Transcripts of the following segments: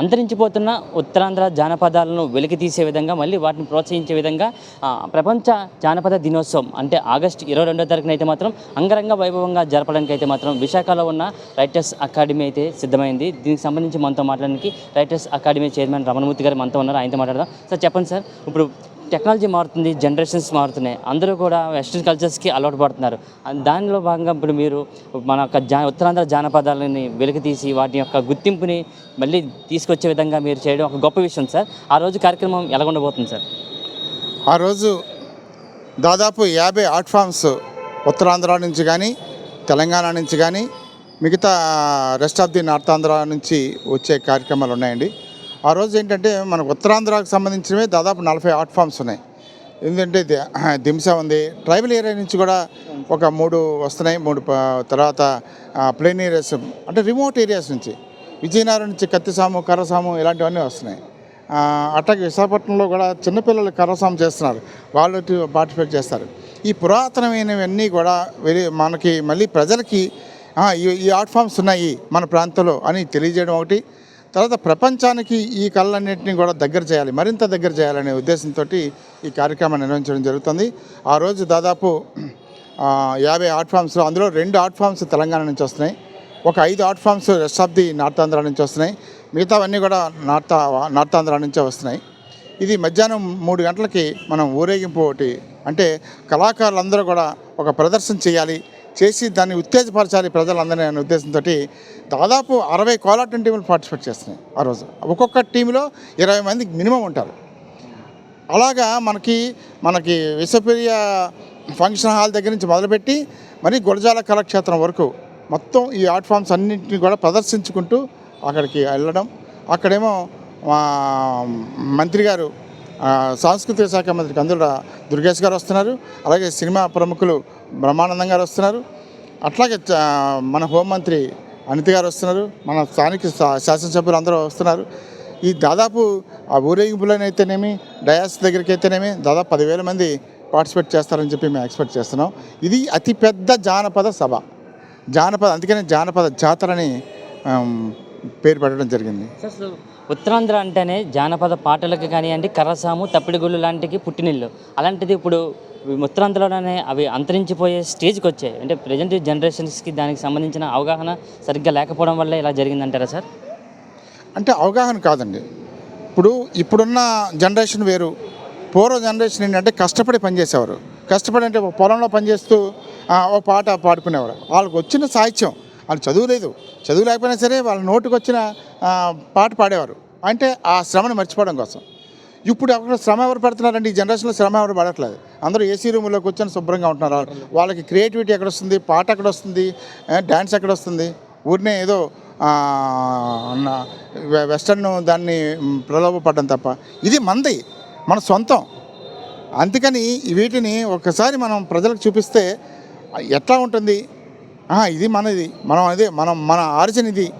అంతరించిపోతున్న ఉత్తరాంధ్ర జానపదాలను వెలికి తీసే విధంగా మళ్ళీ వాటిని ప్రోత్సహించే విధంగా ప్రపంచ జానపద దినోత్సవం అంటే ఆగస్టు ఇరవై రెండో తారీఖున అయితే మాత్రం అంగరంగ వైభవంగా జరపడానికి అయితే మాత్రం విశాఖలో ఉన్న రైటర్స్ అకాడమీ అయితే సిద్ధమైంది. దీనికి సంబంధించి మనతో మాట్లాడడానికి రైటర్స్ అకాడమీ చైర్మన్ రమణమూర్తి గారు మనతో ఉన్నారు. ఆయనతో మాట్లాడదాం. సార్ చెప్పండి సార్. ఇప్పుడు టెక్నాలజీ మారుతుంది జనరేషన్స్ మారుతున్నాయి. అందరూ కూడా వెస్ట్రన్ కల్చర్స్కి అలవాటు పడుతున్నారు. దానిలో భాగంగా ఇప్పుడు మీరు మన యొక్క జా ఉత్తరాంధ్ర జానపదాలని వెలికి తీసి వాటి యొక్క గుర్తింపుని మళ్ళీ తీసుకొచ్చే విధంగా మీరు చేయడం ఒక గొప్ప విషయం సార్. ఆ రోజు కార్యక్రమం ఎలా ఉండబోతుంది సార్? ఆ రోజు దాదాపు యాభై ఆర్ట్ ఫామ్స్ ఉత్తరాంధ్ర నుంచి కానీ తెలంగాణ నుంచి కానీ మిగతా rest of the north Andhra నుంచి వచ్చే కార్యక్రమాలు ఉన్నాయండి. ఆ రోజు ఏంటంటే మన ఉత్తరాంధ్రకు సంబంధించినవి దాదాపు నలభై ఆర్ట్ ఫామ్స్ ఉన్నాయి. ఎందుకంటే దింస ఉంది. ట్రైబల్ ఏరియా నుంచి కూడా ఒక మూడు వస్తున్నాయి. మూడు తర్వాత ప్లేన్ ఏరియాస్ అంటే రిమోట్ ఏరియాస్ నుంచి. విజయనగరం నుంచి కత్తిసాము కర్రసాము ఇలాంటివన్నీ వస్తున్నాయి. అట్లాగే విశాఖపట్నంలో కూడా చిన్నపిల్లలు కర్రసాము చేస్తున్నారు. వాళ్ళు పార్టిసిపేట్ చేస్తారు. ఈ పురాతనమైనవన్నీ కూడా వెలి మనకి మళ్ళీ ప్రజలకి ఈ ఈ ఆర్ట్ ఫామ్స్ ఉన్నాయి మన ప్రాంతంలో అని తెలియజేయడం ఒకటి. తర్వాత ప్రపంచానికి ఈ కళలన్నింటినీ కూడా దగ్గర చేయాలి మరింత దగ్గర చేయాలనే ఉద్దేశంతో ఈ కార్యక్రమాన్ని నిర్వహించడం జరుగుతుంది. ఆ రోజు దాదాపు యాభై ఆర్ట్ ఫామ్స్లో అందులో రెండు ఆర్ట్ ఫామ్స్ తెలంగాణ నుంచి వస్తున్నాయి. ఒక ఐదు art forms rest of the north Andhra నుంచి వస్తున్నాయి. మిగతావన్నీ కూడా నార్త్ నార్త్ ఆంధ్ర నుంచే వస్తున్నాయి. ఇది మధ్యాహ్నం మూడు గంటలకి మనం ఊరేగింపు ఒకటి అంటే కళాకారులందరూ కూడా ఒక ప్రదర్శన చేయాలి. చేసి దాన్ని ఉత్తేజపరచాలి ప్రజలందరినీ అనే ఉద్దేశంతో దాదాపు అరవై కోలాటం టీములు పార్టిసిపేట్ చేస్తున్నాయి ఆ రోజు. ఒక్కొక్క టీంలో ఇరవై మంది మినిమం ఉంటారు. అలాగా మనకి మనకి విశ్వప్రియ ఫంక్షన్ హాల్ దగ్గర నుంచి మొదలుపెట్టి మరి గురజాల కళాక్షేత్రం వరకు మొత్తం ఈ ఆర్ట్ ఫామ్స్ అన్నింటినీ కూడా ప్రదర్శించుకుంటూ అక్కడికి వెళ్ళడం. అక్కడేమో మంత్రి గారు సాంస్కృతిక శాఖ మంత్రి కందుల దుర్గేష్ గారు వస్తున్నారు. అలాగే సినిమా ప్రముఖులు బ్రహ్మానందం గారు వస్తున్నారు. అట్లాగే మన హోంమంత్రి అనిత గారు వస్తున్నారు. మన స్థానిక శా- శాసనసభ్యులు అందరూ వస్తున్నారు. ఈ దాదాపు ఆ ఊరేగింపులోనైతేనేమి డయాస్ దగ్గరికి అయితేనేమి దాదాపు పదివేల మంది పార్టిసిపేట్ చేస్తారని చెప్పి మేము ఎక్స్పెక్ట్ చేస్తున్నాం. ఇది అతిపెద్ద జానపద సభ. జానపద అందుకనే జానపద జాతరని పేరు పెట్టడం జరిగింది. ఉత్తరాంధ్ర అంటేనే జానపద పాటలకు కానివ్వండి కర్రసాము తప్పిడిగుళ్ళు లాంటివి పుట్టినిల్లు. అలాంటిది ఇప్పుడు ఉత్తరాంధ్రలోనే అవి అంతరించిపోయే స్టేజ్కి వచ్చాయి. అంటే ప్రజెంట్ జనరేషన్స్కి దానికి సంబంధించిన అవగాహన సరిగ్గా లేకపోవడం వల్ల ఇలా జరిగిందంటారా సార్? అంటే అవగాహన కాదండి. ఇప్పుడు ఇప్పుడున్న జనరేషన్ వేరు. పూర్వ జనరేషన్ ఏంటంటే కష్టపడి పనిచేసేవారు. కష్టపడి అంటే పొలంలో పనిచేస్తూ ఓ పాట పాడుకునేవారు. వాళ్ళకి వచ్చిన సాహిత్యం వాళ్ళు చదువు లేదు. చదువు లేకపోయినా సరే వాళ్ళ నోటికి వచ్చిన పాట పాడేవారు. అంటే ఆ శ్రమను మర్చిపోవడం కోసం. ఇప్పుడు అక్కడ శ్రమ ఎవరు పెడుతున్నారండి? ఈ జనరేషన్లో శ్రమ ఎవరు పడట్లేదు. అందరూ ఏసీ రూమ్లో కూర్చొని శుభ్రంగా ఉంటున్నారు. వాళ్ళకి క్రియేటివిటీ ఎక్కడ వస్తుంది పాట ఎక్కడ వస్తుంది డ్యాన్స్ ఎక్కడ వస్తుంది ఊరినే ఏదో నా- వెస్టర్న్ దాన్ని ప్రలోభపడడం తప్ప. ఇది మంది మన సొంతం. అందుకని వీటిని ఒకసారి మనం ప్రజలకు చూపిస్తే ఎట్లా ఉంటుంది? ఇది మనది. మనం అదే మనం మన ఆరిజిన్ ఇది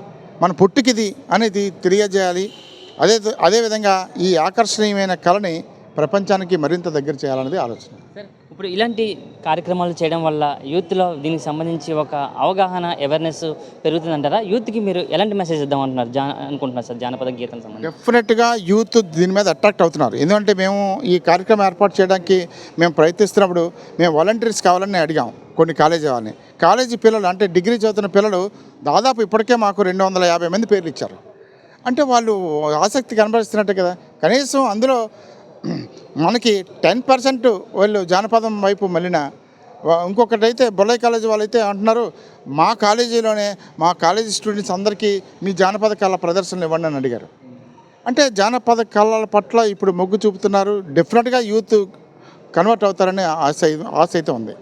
మన పుట్టుకిది అనేది తెలియజేయాలి. అదే అదేవిధంగా ఈ ఆకర్షణీయమైన కళని ప్రపంచానికి మరింత దగ్గర చేయాలనేది ఆలోచన. ఇప్పుడు ఇలాంటి కార్యక్రమాలు చేయడం వల్ల యూత్లో దీనికి సంబంధించి ఒక అవగాహన అవేర్నెస్ పెరుగుతుందంటారా? యూత్కి మీరు ఎలాంటి మెసేజ్ ఇద్దామంటున్నారు? జా అనుకుంటున్నారు సార్ జానపద గీతం సంబంధించి? డెఫినెట్గా యూత్ దీని మీద అట్రాక్ట్ అవుతున్నారు. ఎందుకంటే మేము ఈ కార్యక్రమం ఏర్పాటు చేయడానికి మేము ప్రయత్నిస్తున్నప్పుడు మేము వాలంటీర్స్ కావాలని అడిగాం కొన్ని కాలేజీ వాళ్ళని. కాలేజీ పిల్లలు అంటే డిగ్రీ చదువుతున్న పిల్లలు దాదాపు ఇప్పటికే మాకు రెండు వందల యాభై మంది పేర్లు ఇచ్చారు. అంటే వాళ్ళు ఆసక్తి కనబరుస్తున్నట్టే కదా. కనీసం అందులో మనకి టెన్ పర్సెంట్ వాళ్ళు జానపదం వైపు మళ్ళిన ఇంకొకటైతే బొల్లయ్య కాలేజీ వాళ్ళైతే అంటున్నారు మా కాలేజీలోనే మా కాలేజీ స్టూడెంట్స్ అందరికీ మీ జానపద కళ ప్రదర్శనలు ఇవ్వండి అని అడిగారు. అంటే జానపద కళల పట్ల ఇప్పుడు మొగ్గు చూపుతున్నారు డెఫినెట్గా యూత్ కన్వర్ట్ అవుతారనే ఆశ ఆశ అయితే ఉంది.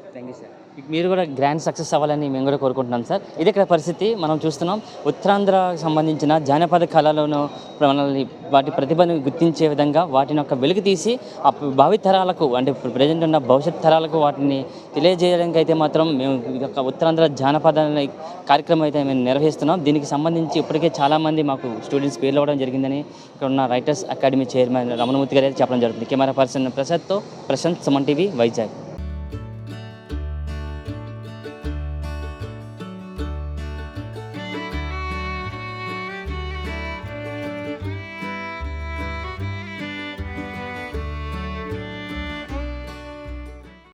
మీరు కూడా గ్రాండ్ సక్సెస్ అవ్వాలని మేము కూడా కోరుకుంటున్నాం సార్ ఇది ఇక్కడ పరిస్థితి మనం చూస్తున్నాం. ఉత్తరాంధ్రకు సంబంధించిన జానపద కళలను మనల్ని వాటి ప్రతిభను గుర్తించే విధంగా వాటిని ఒక వెలుగు తీసి ఆ భావి తరాలకు అంటే ప్రజెంట్ ఉన్న భవిష్యత్ తరాలకు వాటిని తెలియజేయడానికి అయితే మాత్రం మేము ఇది ఒక ఉత్తరాంధ్ర జానపద కార్యక్రమం అయితే మేము నిర్వహిస్తున్నాం. దీనికి సంబంధించి ఇప్పటికే చాలామంది మాకు స్టూడెంట్స్ పేర్లు అవ్వడం జరిగిందని ఇక్కడ ఉన్న writers academy chairman Ramanamurthy garu చెప్పడం జరుగుతుంది. కెమెరా పర్సన్ ప్రసాద్తో ప్రశాంత్ సుమన్ టీవీ వైజాగ్.